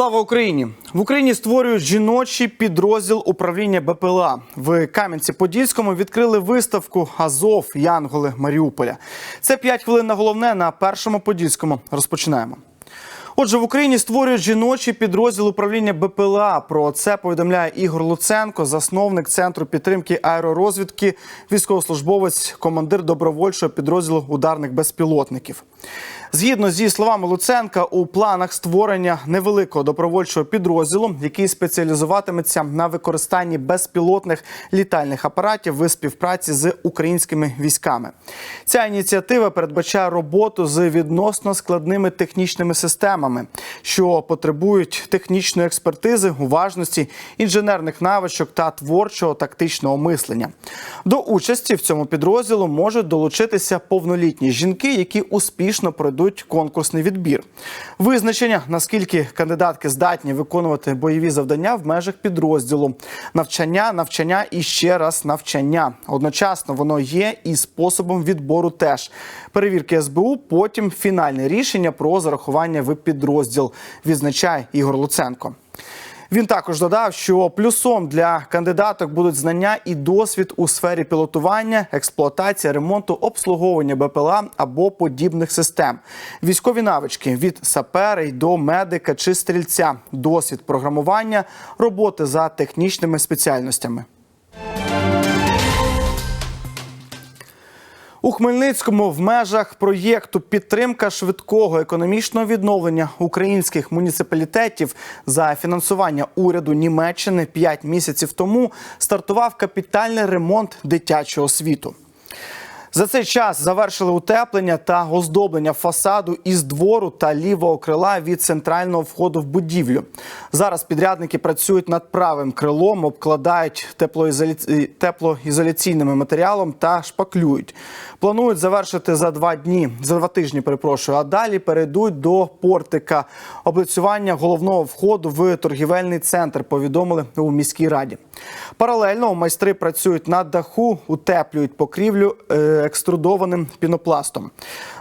Слава Україні! В Україні створюють жіночий підрозділ управління БПЛА. В Кам'янці-Подільському відкрили виставку Азов Янголи Маріуполя. Це 5 хвилин на головне на першому подільському. Розпочинаємо. Отже, в Україні створюють жіночий підрозділ управління БПЛА. Про це повідомляє Ігор Луценко, засновник центру підтримки аеророзвідки, військовослужбовець, командир добровольчого підрозділу ударних безпілотників. Згідно зі словами Луценка, у планах створення невеликого добровольчого підрозділу, який спеціалізуватиметься на використанні безпілотних літальних апаратів в співпраці з українськими військами. Ця ініціатива передбачає роботу з відносно складними технічними системами, що потребують технічної експертизи, уважності, інженерних навичок та творчого тактичного мислення. До участі в цьому підрозділу можуть долучитися повнолітні жінки, які успішно пройдуть конкурсний відбір. Визначення наскільки кандидатки здатні виконувати бойові завдання в межах підрозділу, навчання, навчання і ще раз навчання. Одночасно воно є і способом відбору теж перевірки СБУ. Потім фінальне рішення про зарахування в підрозділ. Відзначає Ігор Луценко. Він також додав, що плюсом для кандидаток будуть знання і досвід у сфері пілотування, експлуатації, ремонту, обслуговування БПЛА або подібних систем, військові навички від сапера й до медика чи стрільця, досвід програмування, роботи за технічними спеціальностями. У Хмельницькому в межах проєкту підтримка швидкого економічного відновлення українських муніципалітетів за фінансування уряду Німеччини 5 місяців тому стартував капітальний ремонт дитячого світу. За цей час завершили утеплення та оздоблення фасаду із двору та лівого крила від центрального входу в будівлю. Зараз підрядники працюють над правим крилом, обкладають теплоізоля- теплоізоляційним матеріалом та шпаклюють. Планують завершити за два дні, за два тижні, перепрошую. А далі перейдуть до портика облицювання головного входу в торгівельний центр. Повідомили у міській раді. Паралельно майстри працюють на даху, утеплюють покрівлю е, екструдованим пінопластом.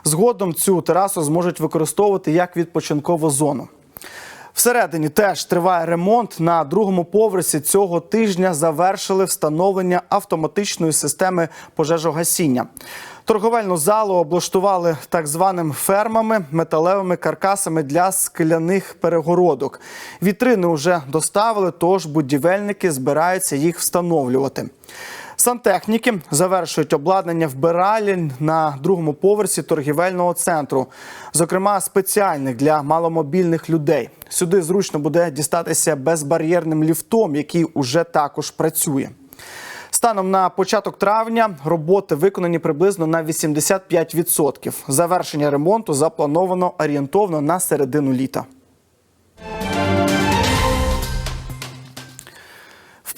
Згодом цю терасу зможуть використовувати як відпочинкову зону. Всередині теж триває ремонт. На другому поверсі цього тижня завершили встановлення автоматичної системи пожежогасіння. Торговельну залу облаштували так званим фермами, металевими каркасами для скляних перегородок. Вітрини вже доставили, тож будівельники збираються їх встановлювати. Сантехніки завершують обладнання вбиралень на другому поверсі торгівельного центру, зокрема спеціальних для маломобільних людей. Сюди зручно буде дістатися безбар'єрним ліфтом, який уже також працює. Станом на початок травня роботи виконані приблизно на 85%. Завершення ремонту заплановано орієнтовно на середину літа.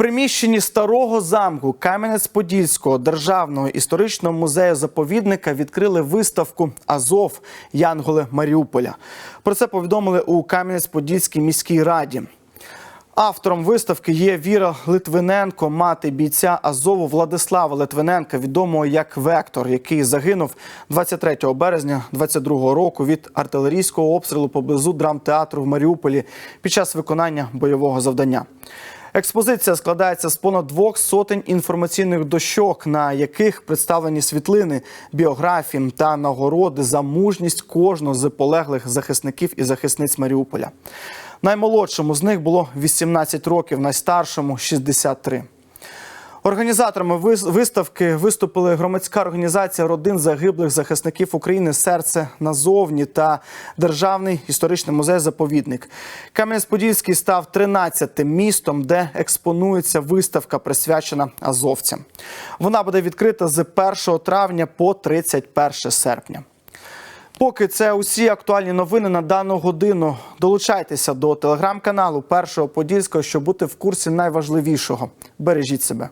Приміщенні старого замку Кам'янець-Подільського державного історичного музею заповідника відкрили виставку Азов Янголи Маріуполя. Про це повідомили у Кам'янець-Подільській міській раді. Автором виставки є Віра Литвиненко, мати бійця Азову Владислава Литвиненка, відомого як Вектор, який загинув 23 березня 22 року від артилерійського обстрілу поблизу драмтеатру в Маріуполі під час виконання бойового завдання. Експозиція складається з понад двох сотень інформаційних дощок, на яких представлені світлини, біографії та нагороди за мужність кожного з полеглих захисників і захисниць Маріуполя. Наймолодшому з них було 18 років, найстаршому 63. Організаторами вис- виставки виступили громадська організація родин загиблих захисників України Серце назовні та Державний історичний музей-заповідник. Кам'янець-Подільський став 13-тим містом, де експонується виставка, присвячена азовцям. Вона буде відкрита з 1 травня по 31 серпня. Поки це усі актуальні новини на дану годину. Долучайтеся до телеграм-каналу Першого Подільського, щоб бути в курсі найважливішого. Бережіть себе.